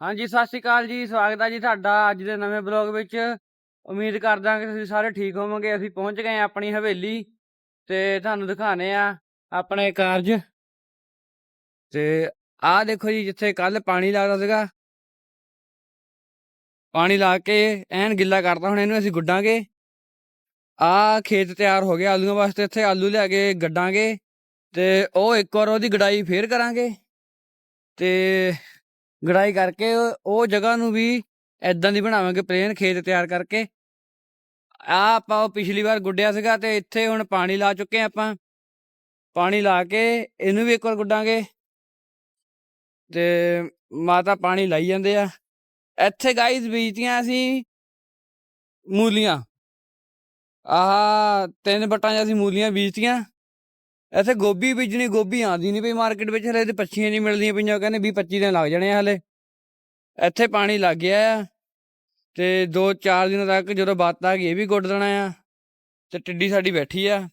ਹਾਂਜੀ, ਸਤਿ ਸ਼੍ਰੀ ਅਕਾਲ ਜੀ, ਸਵਾਗਤ ਹੈ ਜੀ ਤੁਹਾਡਾ ਅੱਜ ਦੇ ਨਵੇਂ ਬਲੌਗ ਵਿੱਚ। ਉਮੀਦ ਕਰਦਾ ਕਿ ਤੁਸੀਂ ਸਾਰੇ ਠੀਕ ਹੋਵੋਗੇ। ਅਸੀਂ ਪਹੁੰਚ ਗਏ ਹਾਂ ਆਪਣੀ ਹਵੇਲੀ ਤੇ ਤੁਹਾਨੂੰ ਦਿਖਾਣੇ ਆ ਆਪਣੇ ਕਾਰਜ। ਤੇ ਆਹ ਦੇਖੋ ਜੀ, ਜਿੱਥੇ ਕੱਲ ਪਾਣੀ ਲੱਗਦਾ ਸੀਗਾ। ਪਾਣੀ ਲਾ ਕੇ ਐਨ ਗਿੱਲਾ ਕਰਤਾ, ਹੁਣ ਇਹਨੂੰ ਅਸੀਂ ਗੁੱਡਾਂਗੇ। ਆਹ ਖੇਤ ਤਿਆਰ ਹੋ ਗਿਆ ਆਲੂਆਂ ਵਾਸਤੇ, ਇੱਥੇ ਆਲੂ ਲਿਆ ਕੇ ਗੱਡਾਂਗੇ ਤੇ ਉਹ ਇੱਕ ਵਾਰ ਉਹਦੀ ਗਡਾਈ ਫੇਰ ਕਰਾਂਗੇ। ਤੇ ਗੜਾਈ ਕਰਕੇ ਉਹ- ਜਗ੍ਹਾ ਨੂੰ ਵੀ ਐਦਾਂ ਦੀ ਬਣਾਵਾਂਗੇ, ਪਲੇਨ ਖੇਤ ਤਿਆਰ ਕਰਕੇ। ਆ ਆਪਾਂ ਉਹ ਪਿਛਲੀ ਵਾਰ ਗੁੱਡਿਆ ਸੀਗਾ ਤੇ ਇੱਥੇ ਹੁਣ ਪਾਣੀ ਲਾ ਚੁੱਕੇ ਆਪਾਂ। ਪਾਣੀ ਲਾ ਕੇ ਇਹਨੂੰ ਵੀ ਇੱਕ ਵਾਰ ਗੁੱਡਾਂਗੇ। ਤੇ ਮਾਤਾ ਪਾਣੀ ਲਾਈ ਜਾਂਦੇ ਆ। ਇੱਥੇ ਗਾਈਜ਼ ਬੀਜਤੀਆਂ ਅਸੀਂ ਮੂਲੀਆਂ। ਆਹ ਤਿੰਨ ਬੱਟਾਂ 'ਚ ਅਸੀਂ ਮੂਲੀਆਂ ਬੀਜਤੀਆਂ। ਇੱਥੇ ਗੋਭੀ ਬੀਜਣੀ, ਗੋਭੀ ਆਂਦੀ ਨਹੀਂ ਪਈ ਮਾਰਕੀਟ ਵਿੱਚ, ਹਲੇ ਤੇ ਪੱਛੀਆਂ ਨਹੀਂ ਮਿਲਦੀਆਂ ਪਈਆਂ, ਕਹਿੰਦੇ 20 25 ਦਿਨ ਲੱਗ ਜਾਣੇ ਆ ਹਲੇ। ਇੱਥੇ ਪਾਣੀ ਲੱਗ ਗਿਆ ਆ ਤੇ 2-4 ਦਿਨਾਂ ਤੱਕ ਜਦੋਂ ਬਾਤ ਆ ਗਈ ਇਹ ਵੀ ਗੁੱਡ ਦੇਣਾ ਆ। ਤੇ ਟਿੱਡੀ ਸਾਡੀ ਬੈਠੀ ਆ।